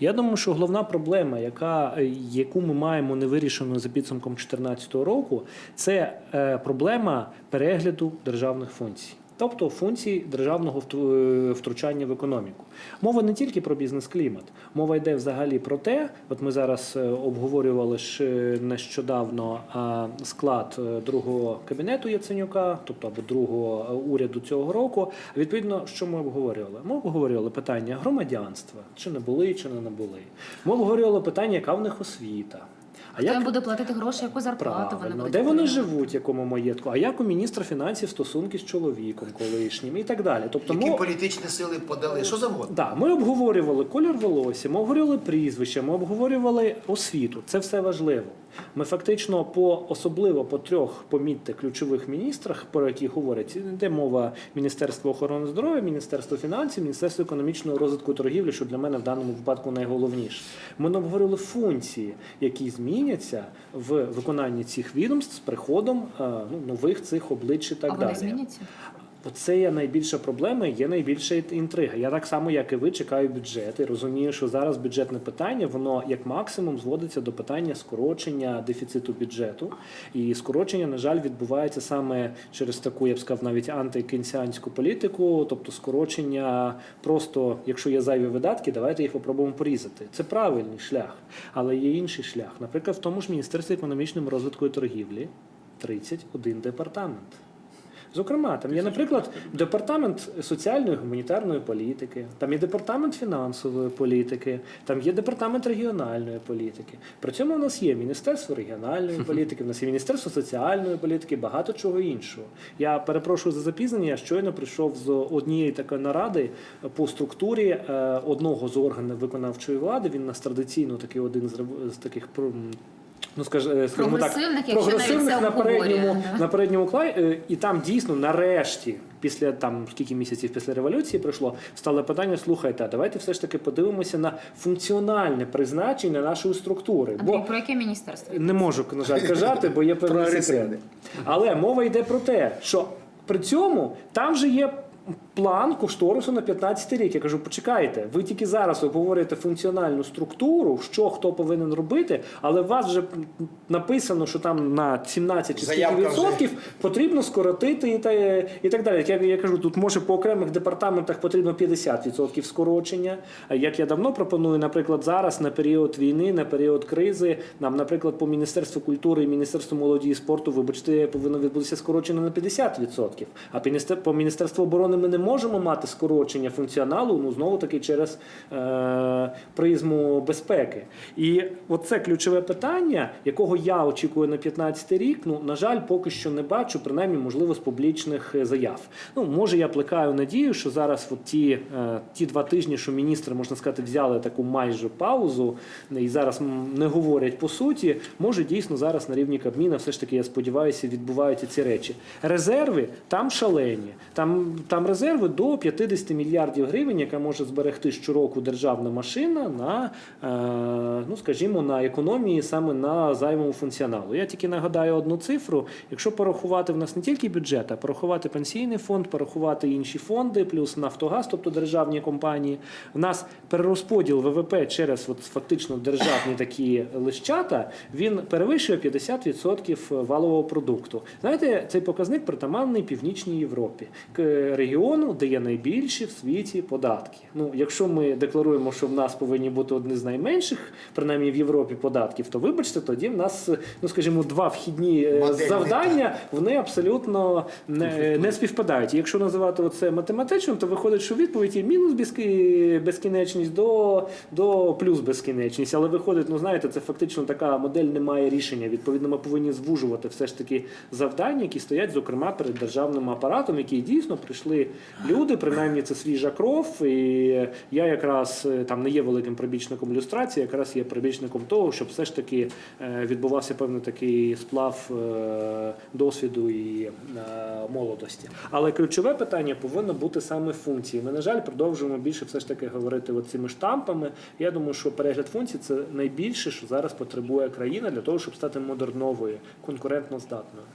Я думаю, що головна проблема, яка, е, яку ми маємо невирішену за підсумком 2014 року, це е, проблема перегляду державних функцій. Тобто функцій державного е, втручання в економіку. Мова не тільки про бізнес-клімат, мова йде взагалі про те, от ми зараз е, обговорювали ж нещодавно склад е, другого кабінету Яценюка, тобто або другого уряду цього року. Відповідно, що ми обговорювали? Ми обговорювали питання громадянства, чи не були, чи не були. Ми обговорювали питання, яка в них освіта. А Хто їм буде платити гроші, яку зарплату вони Правильно. будуть Де вони живуть, якому маєтку, а як у міністра фінансів стосунки з чоловіком колишнім і так далі. Тобто, Які ми, політичні сили подали? Що завгодно? да, ми обговорювали колір волосся, ми обговорювали прізвище, ми обговорювали освіту. Це все важливо. Ми фактично по особливо по трьох помітьте ключових міністрах, про які говорять, йде мова Міністерства охорони здоров'я, Міністерства фінансів, Міністерства економічного розвитку і торгівлі, що для мене в даному випадку найголовніше. Ми не обговорили функції, які зміняться в виконанні цих відомств з приходом е, ну, нових цих облич і так А далі. вони зміняться? Оце є найбільша проблема, є найбільша інтрига. Я так само, як і ви, чекаю бюджет і розумію, що зараз бюджетне питання, воно як максимум зводиться до питання скорочення дефіциту бюджету. І скорочення, на жаль, відбувається саме через таку, я б сказав, навіть антикенсіанську політику, тобто скорочення просто, якщо є зайві видатки, давайте їх попробуємо порізати. Це правильний шлях, але є інший шлях. Наприклад, в тому ж Міністерстві економічного розвитку і торгівлі 31 департамент. Зокрема, там є, наприклад, департамент соціальної гуманітарної політики, там є департамент фінансової політики, там є департамент регіональної політики. При цьому у нас є Міністерство регіональної політики, у нас є Міністерство соціальної політики, багато чого іншого. Я перепрошую за запізнення. Я щойно прийшов з однієї такої наради по структурі е, одного з органів виконавчої влади. Він у нас традиційно такий один з таких Ну, скаж- е, скажімо так, Прогресивних, на передньому, да. на передньому клаї, е, і там дійсно нарешті, після там скільки місяців після революції пройшло, стало питання: слухайте, а давайте все ж таки подивимося на функціональне призначення нашої структури. Андрій, про яке міністерство? Не можу, на жаль, казати, бо є певні секрети. Але мова йде про те, що при цьому там же є. План кошторису на 15 рік. Я кажу, почекайте, ви тільки зараз обговорюєте функціональну структуру, що хто повинен робити, але у вас вже написано, що там на 17 чи скільки відсотків потрібно скоротити і, та, і так далі. Я, я кажу, тут може по окремих департаментах потрібно 50% скорочення. А Як я давно пропоную, наприклад, зараз на період війни, на період кризи, нам, наприклад, по Міністерству культури і Міністерству молоді і спорту, вибачте, повинно відбутися скорочення на 50%. А по по Міністерству оборони ми не можемо мати скорочення функціоналу, ну знову таки через е, призму безпеки. І оце ключове питання, якого я очікую на 15 рік. Ну на жаль, поки що не бачу, принаймні, можливо, з публічних е, заяв. Ну може, я плекаю надію, що зараз от ті, е, ті два тижні, що міністри, можна сказати, взяли таку майже паузу і зараз не говорять по суті. Може дійсно зараз на рівні Кабміна, все ж таки, я сподіваюся, відбуваються ці речі. Резерви там шалені. Там, там резерви до 50 мільярдів гривень, яка може зберегти щороку державна машина на, е, ну скажімо, на економії саме на займовому функціоналу. Я тільки нагадаю одну цифру. Якщо порахувати в нас не тільки бюджет, а порахувати пенсійний фонд, порахувати інші фонди, плюс Нафтогаз, тобто державні компанії, в нас перерозподіл ВВП через от, фактично державні такі лищата, він перевищує 50% валового продукту. Знаєте, цей показник притаманний Північній Європі, к регіону, де є найбільші в світі податки. Ну, якщо ми декларуємо, що в нас повинні бути одні з найменших, принаймні в Європі податків, то вибачте, тоді в нас, ну скажімо, два вхідні е, Модель завдання вони абсолютно не, не співпадають. І якщо називати це математичним, то виходить, що відповідь є мінус безкінечність до, до плюс безкінечність. Але виходить, ну знаєте, це фактично така модель не має рішення. Відповідно, ми повинні звужувати все ж таки завдання, які стоять, зокрема, перед державним апаратом, які дійсно прийшли люди, принаймні це свіжа кров. І я якраз е, там не є великим прибічником люстрації, якраз є прибічником того, щоб все ж таки е, відбувався певний такий сплав е, досвіду і молодості. Але ключове питання повинно бути саме функції. Ми, на жаль, продовжуємо більше все ж таки говорити от цими штампами. Я думаю, що перегляд функцій це найбільше, що зараз потребує країна для того, щоб стати модерновою, конкурентно здатною.